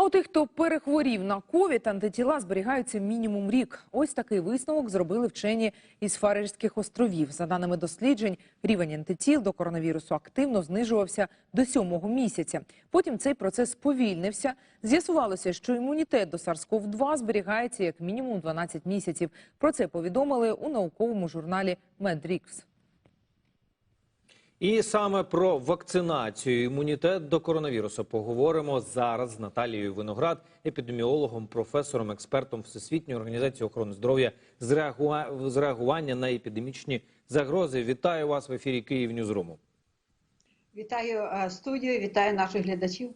А у тих, хто перехворів на ковід, антитіла зберігаються мінімум рік. Ось такий висновок зробили вчені із Фарерських островів. За даними досліджень, рівень антитіл до коронавірусу активно знижувався до сьомого місяця. Потім цей процес сповільнився. З'ясувалося, що імунітет до SARS-CoV-2 зберігається як мінімум 12 місяців. Про це повідомили у науковому журналі MedRix. І саме про вакцинацію, імунітет до коронавірусу поговоримо зараз з Наталією Виноград, епідеміологом, професором, експертом Всесвітньої організації охорони здоров'я з реагува- з реагування на епідемічні загрози. Вітаю вас в ефірі Київ Ньюзруму. Вітаю е, студію, вітаю наших глядачів.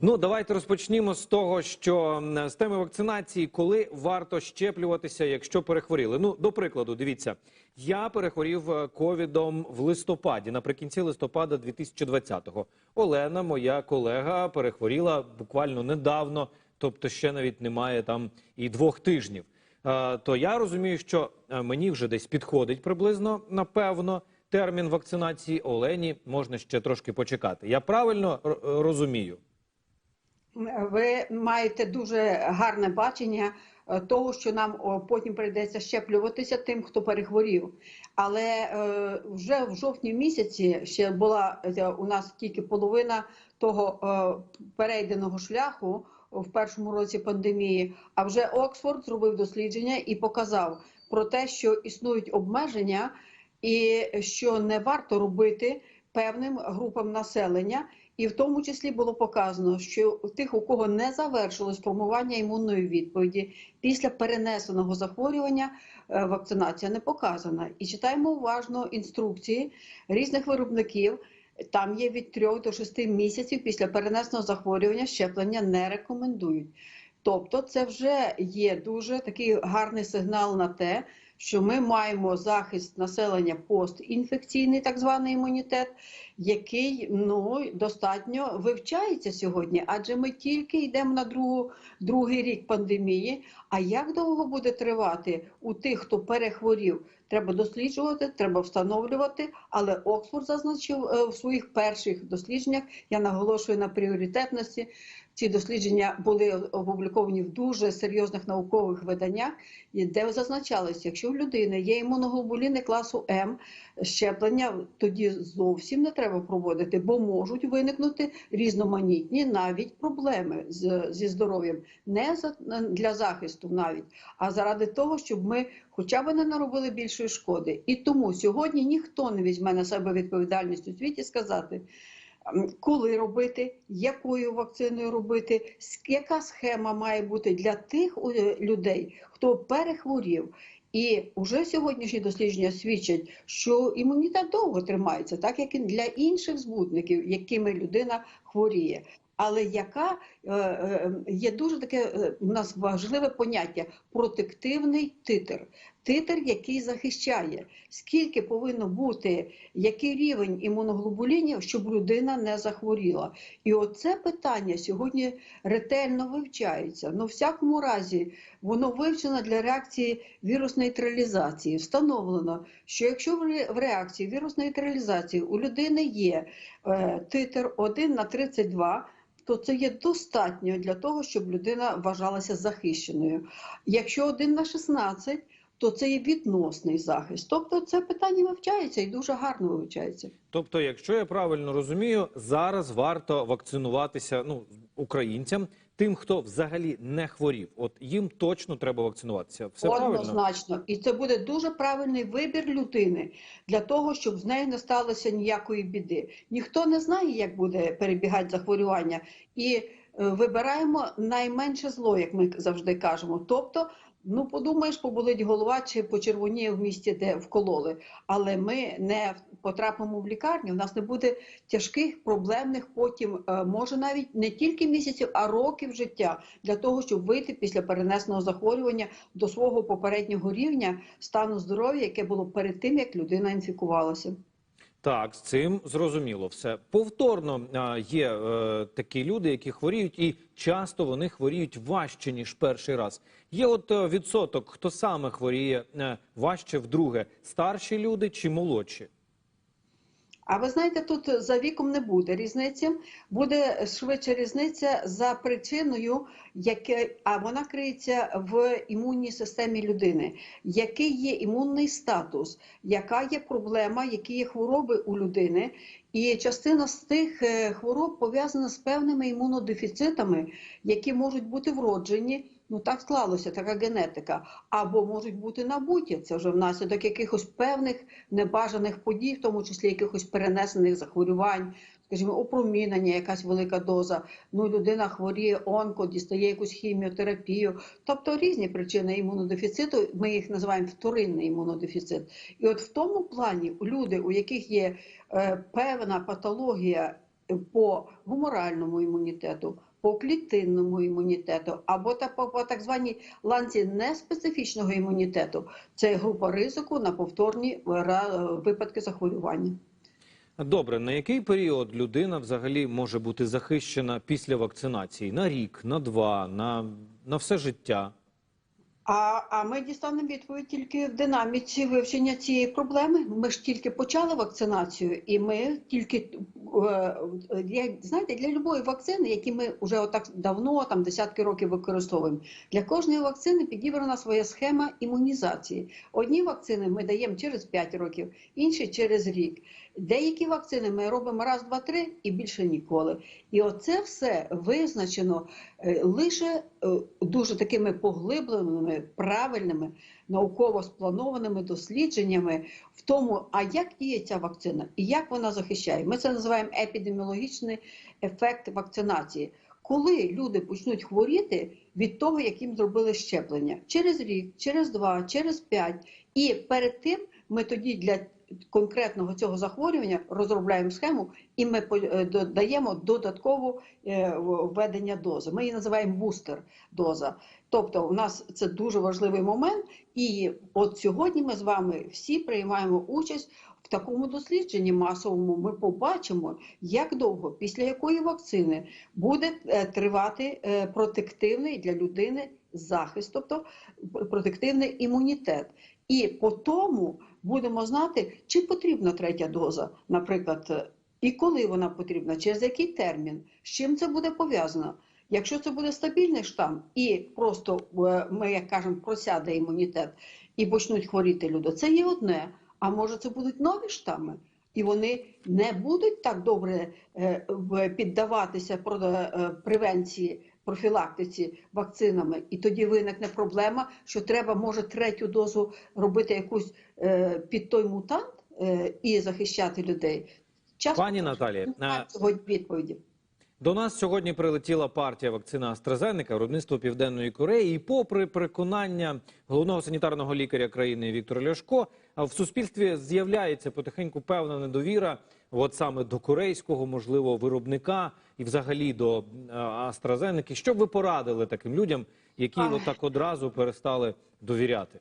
Ну, давайте розпочнімо з того, що з теми вакцинації, коли варто щеплюватися, якщо перехворіли. Ну, до прикладу, дивіться, я перехворів е, ковідом в листопаді, наприкінці листопада 2020-го. Олена, моя колега, перехворіла буквально недавно, тобто ще навіть немає там і двох тижнів. Е, То я розумію, що е, мені вже десь підходить приблизно, напевно, термін вакцинації. Олені можна ще трошки почекати. Я правильно розумію? Ви маєте дуже гарне бачення е, того, що нам потім прийдеться щеплюватися тим, хто перехворів. Але е, вже в жовтні місяці ще була е, у нас тільки половина того перейденого шляху в першому році пандемії. А вже Оксфорд зробив дослідження і показав про те, що існують обмеження, і що не варто робити певним групам населення. І в тому числі було показано, що тих, у кого не завершилось формування імунної відповіді після перенесеного захворювання, е, вакцинація не показана. І читаємо уважно інструкції різних виробників. Там є від 3 до 6 місяців після перенесеного захворювання щеплення не рекомендують. Тобто, це вже є дуже такий гарний сигнал на те, що ми маємо захист населення постінфекційний, так званий імунітет, який ну достатньо вивчається сьогодні, адже ми тільки йдемо на другу, другий рік пандемії. А як довго буде тривати у тих, хто перехворів? Треба досліджувати, треба встановлювати. Але Оксфорд зазначив е, в своїх перших дослідженнях. Я наголошую на пріоритетності. Ці дослідження були опубліковані в дуже серйозних наукових виданнях, де зазначалося, якщо в людини є імуноглобуліни класу М, щеплення тоді зовсім не треба проводити, бо можуть виникнути різноманітні навіть проблеми з, зі здоров'ям, не за, для захисту навіть, а заради того, щоб ми хоча б не наробили більшої шкоди. І тому сьогодні ніхто не візьме на себе відповідальність у світі сказати. Коли робити, якою вакциною робити, яка схема має бути для тих е, людей, хто перехворів. І вже сьогоднішні дослідження свідчать, що імунітет довго тримається, так як і для інших збутників, якими людина хворіє. Але яка е, е, є дуже таке е, у нас важливе поняття протективний титр. Титр, який захищає, скільки повинно бути, який рівень імуноглобулінів, щоб людина не захворіла. І оце питання сьогодні ретельно вивчається. Ну, в всякому разі, воно вивчено для реакції вірус-нейтралізації. Встановлено, що якщо в в реакції вірус-нейтралізації у людини є е, титр 1 на 32, то це є достатньо для того, щоб людина вважалася захищеною. Якщо 1 на 16, то це є відносний захист. Тобто це питання вивчається і дуже гарно вивчається. Тобто, якщо я правильно розумію, зараз варто вакцинуватися ну українцям, тим, хто взагалі не хворів. От їм точно треба вакцинуватися. Все правильно? Однозначно. І це буде дуже правильний вибір людини для того, щоб з нею не сталося ніякої біди. Ніхто не знає, як буде перебігати захворювання, і е, вибираємо найменше зло, як ми завжди кажемо. Тобто, ну подумаєш, поболить голова чи почервоніє в місті, де вкололи. Але ми не потрапимо в лікарню. У нас не буде тяжких проблемних потім, е, може навіть не тільки місяців, а років життя для того, щоб вийти після перенесеного захворювання до свого попереднього рівня стану здоров'я, яке було перед тим, як людина інфікувалася. Так, з цим зрозуміло все. Повторно а, є е, такі люди, які хворіють, і часто вони хворіють важче ніж перший раз. Є от е, відсоток, хто саме хворіє е, важче вдруге, старші люди чи молодші? А ви знаєте, тут за віком не буде різниці, буде швидше різниця за причиною, яке, а вона криється в імунній системі людини. Який є імунний статус, яка є проблема, які є хвороби у людини, і частина з тих е, хвороб пов'язана з певними імунодефіцитами, які можуть бути вроджені. Ну так склалося, така генетика, або можуть бути набуті. Це вже внаслідок якихось певних небажаних подій, в тому числі якихось перенесених захворювань, скажімо, опромінення, якась велика доза. Ну людина хворіє онко, дістає якусь хіміотерапію. Тобто різні причини імунодефіциту. Ми їх називаємо вторинний імунодефіцит. І от в тому плані люди, у яких є е, певна патологія по гуморальному імунітету, по клітинному імунітету або та по, по так званій ланці неспецифічного імунітету, це група ризику на повторні ра- випадки захворювання. Добре, на який період людина взагалі може бути захищена після вакцинації? На рік, на два, на, на все життя? А, а ми дістанемо відповідь тільки в динаміці вивчення цієї проблеми. Ми ж тільки почали вакцинацію, і ми тільки е, знаєте, для любої вакцини, які ми вже отак давно, там десятки років використовуємо, для кожної вакцини підібрана своя схема імунізації. Одні вакцини ми даємо через 5 років, інші через рік. Деякі вакцини ми робимо раз, два, три і більше ніколи. І оце все визначено е, лише е, дуже такими поглибленими, правильними, науково спланованими дослідженнями в тому, а як діє ця вакцина і як вона захищає. Ми це називаємо епідеміологічний ефект вакцинації. Коли люди почнуть хворіти від того, як їм зробили щеплення через рік, через два, через п'ять, і перед тим ми тоді для конкретного цього захворювання розробляємо схему, і ми е, додаємо додаткову е, введення дози. Ми її називаємо бустер доза. Тобто, у нас це дуже важливий момент, і от сьогодні ми з вами всі приймаємо участь. В такому дослідженні масовому ми побачимо, як довго після якої вакцини буде е, тривати протективний для людини захист, тобто протективний імунітет. І по тому будемо знати, чи потрібна третя доза, наприклад, е, і коли вона потрібна, через який термін, з чим це буде пов'язано. Якщо це буде стабільний штам, і просто е, ми, як кажемо, просяде імунітет і почнуть хворіти люди, це є одне. А може, це будуть нові штами, і вони не будуть так добре е, піддаватися превенції, профілактиці вакцинами. І тоді виникне проблема, що треба може третю дозу робити якусь е, під той мутант е, і захищати людей. Часто Пані Наталія, немає а- сьогодні відповіді. До нас сьогодні прилетіла партія вакцини AstraZeneca, виробництво Південної Кореї. І попри переконання головного санітарного лікаря країни Віктора Ляшко, в суспільстві з'являється потихеньку певна недовіра, от саме до корейського, можливо, виробника і взагалі до AstraZeneca. Що б ви порадили таким людям, які Ах. отак одразу перестали довіряти?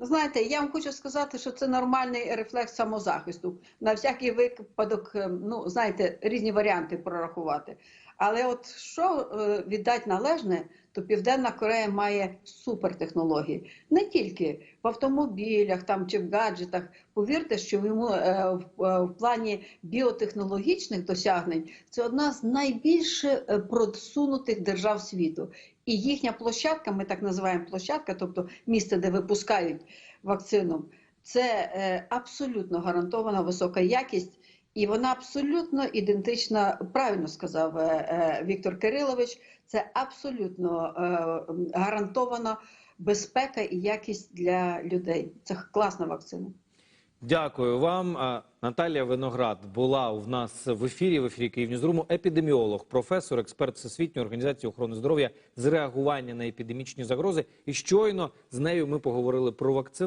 Знаєте, я вам хочу сказати, що це нормальний рефлекс самозахисту. На всякий випадок, е, ну знаєте, різні варіанти прорахувати. Але от що е, віддати належне, то Південна Корея має супертехнології. Не тільки в автомобілях там чи в гаджетах. Повірте, що йому е, в, е, в плані біотехнологічних досягнень це одна з найбільш е, просунутих держав світу. І їхня площадка, ми так називаємо площадка, тобто місце, де випускають вакцину, це абсолютно гарантована висока якість, і вона абсолютно ідентична, правильно сказав е, е, Віктор Кирилович, це абсолютно е, гарантована безпека і якість для людей. Це класна вакцина. Дякую вам. Наталія Виноград була у нас в ефірі в ефірі Київньюзруму. Епідеміолог, професор, експерт Всесвітньої організації охорони здоров'я з реагування на епідемічні загрози. І щойно з нею ми поговорили про вакцину.